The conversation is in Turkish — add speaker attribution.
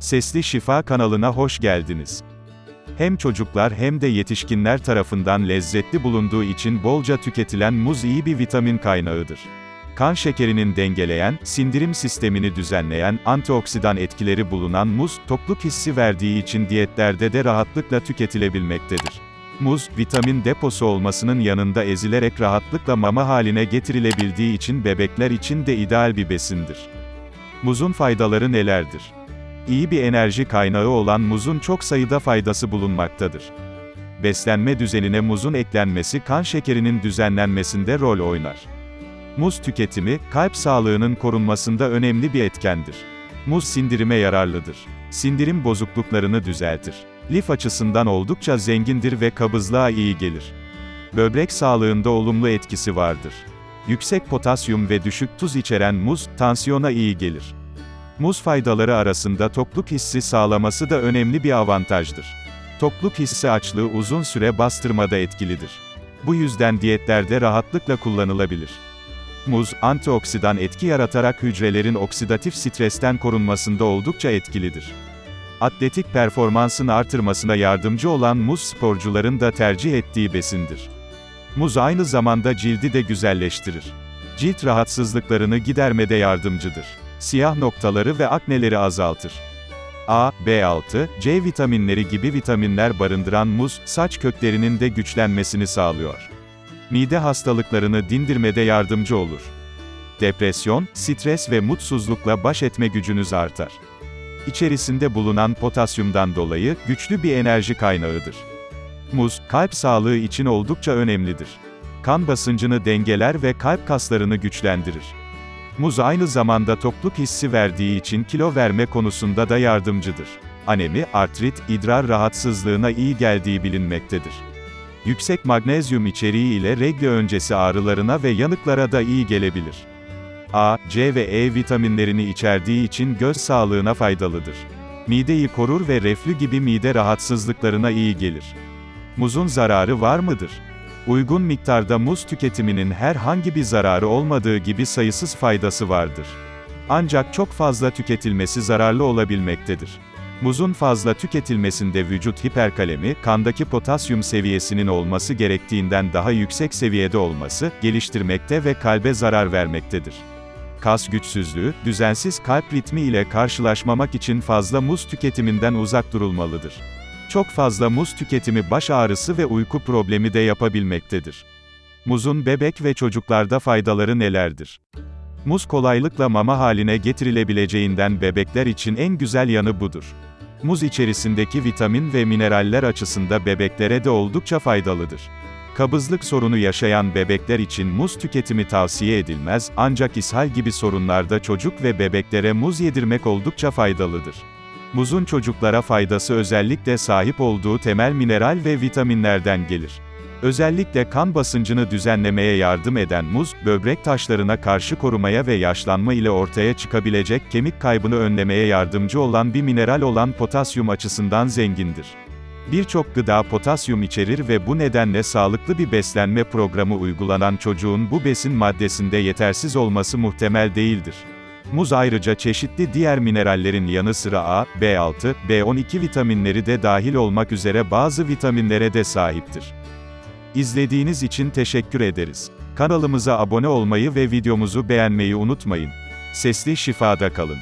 Speaker 1: Sesli Şifa kanalına hoş geldiniz. Hem çocuklar hem de yetişkinler tarafından lezzetli bulunduğu için bolca tüketilen muz iyi bir vitamin kaynağıdır. Kan şekerinin dengeleyen, sindirim sistemini düzenleyen, antioksidan etkileri bulunan muz, tokluk hissi verdiği için diyetlerde de rahatlıkla tüketilebilmektedir. Muz, vitamin deposu olmasının yanında ezilerek rahatlıkla mama haline getirilebildiği için bebekler için de ideal bir besindir. Muzun faydaları nelerdir? İyi bir enerji kaynağı olan muzun çok sayıda faydası bulunmaktadır. Beslenme düzenine muzun eklenmesi kan şekerinin düzenlenmesinde rol oynar. Muz tüketimi, kalp sağlığının korunmasında önemli bir etkendir. Muz sindirime yararlıdır. Sindirim bozukluklarını düzeltir. Lif açısından oldukça zengindir ve kabızlığa iyi gelir. Böbrek sağlığında olumlu etkisi vardır. Yüksek potasyum ve düşük tuz içeren muz, tansiyona iyi gelir. Muz faydaları arasında tokluk hissi sağlaması da önemli bir avantajdır. Tokluk hissi açlığı uzun süre bastırmada etkilidir. Bu yüzden diyetlerde rahatlıkla kullanılabilir. Muz, antioksidan etki yaratarak hücrelerin oksidatif stresten korunmasında oldukça etkilidir. Atletik performansın artırmasına yardımcı olan muz sporcuların da tercih ettiği besindir. Muz aynı zamanda cildi de güzelleştirir. Cilt rahatsızlıklarını gidermede yardımcıdır. Siyah noktaları ve akneleri azaltır. A, B6, C vitaminleri gibi vitaminler barındıran muz, saç köklerinin de güçlenmesini sağlıyor. Mide hastalıklarını dindirmede yardımcı olur. Depresyon, stres ve mutsuzlukla baş etme gücünüz artar. İçerisinde bulunan potasyumdan dolayı güçlü bir enerji kaynağıdır. Muz, kalp sağlığı için oldukça önemlidir. Kan basıncını dengeler ve kalp kaslarını güçlendirir. Muz aynı zamanda tokluk hissi verdiği için kilo verme konusunda da yardımcıdır. Anemi, artrit, idrar rahatsızlığına iyi geldiği bilinmektedir. Yüksek magnezyum içeriği ile regl öncesi ağrılarına ve yanıklara da iyi gelebilir. A, C ve E vitaminlerini içerdiği için göz sağlığına faydalıdır. Mideyi korur ve reflü gibi mide rahatsızlıklarına iyi gelir. Muzun zararı var mıdır? Uygun miktarda muz tüketiminin herhangi bir zararı olmadığı gibi sayısız faydası vardır. Ancak çok fazla tüketilmesi zararlı olabilmektedir. Muzun fazla tüketilmesinde vücut hiperkalemi, kandaki potasyum seviyesinin olması gerektiğinden daha yüksek seviyede olması, geliştirmekte ve kalbe zarar vermektedir. Kas güçsüzlüğü, düzensiz kalp ritmi ile karşılaşmamak için fazla muz tüketiminden uzak durulmalıdır. Çok fazla muz tüketimi baş ağrısı ve uyku problemi de yapabilmektedir. Muzun bebek ve çocuklarda faydaları nelerdir? Muz kolaylıkla mama haline getirilebileceğinden bebekler için en güzel yanı budur. Muz içerisindeki vitamin ve mineraller açısında bebeklere de oldukça faydalıdır. Kabızlık sorunu yaşayan bebekler için muz tüketimi tavsiye edilmez, ancak ishal gibi sorunlarda çocuk ve bebeklere muz yedirmek oldukça faydalıdır. Muzun çocuklara faydası özellikle sahip olduğu temel mineral ve vitaminlerden gelir. Özellikle kan basıncını düzenlemeye yardım eden muz, böbrek taşlarına karşı korumaya ve yaşlanma ile ortaya çıkabilecek kemik kaybını önlemeye yardımcı olan bir mineral olan potasyum açısından zengindir. Birçok gıda potasyum içerir ve bu nedenle sağlıklı bir beslenme programı uygulanan çocuğun bu besin maddesinde yetersiz olması muhtemel değildir. Muz ayrıca çeşitli diğer minerallerin yanı sıra A, B6, B12 vitaminleri de dahil olmak üzere bazı vitaminlere de sahiptir. İzlediğiniz için teşekkür ederiz. Kanalımıza abone olmayı ve videomuzu beğenmeyi unutmayın. Sesli şifada kalın.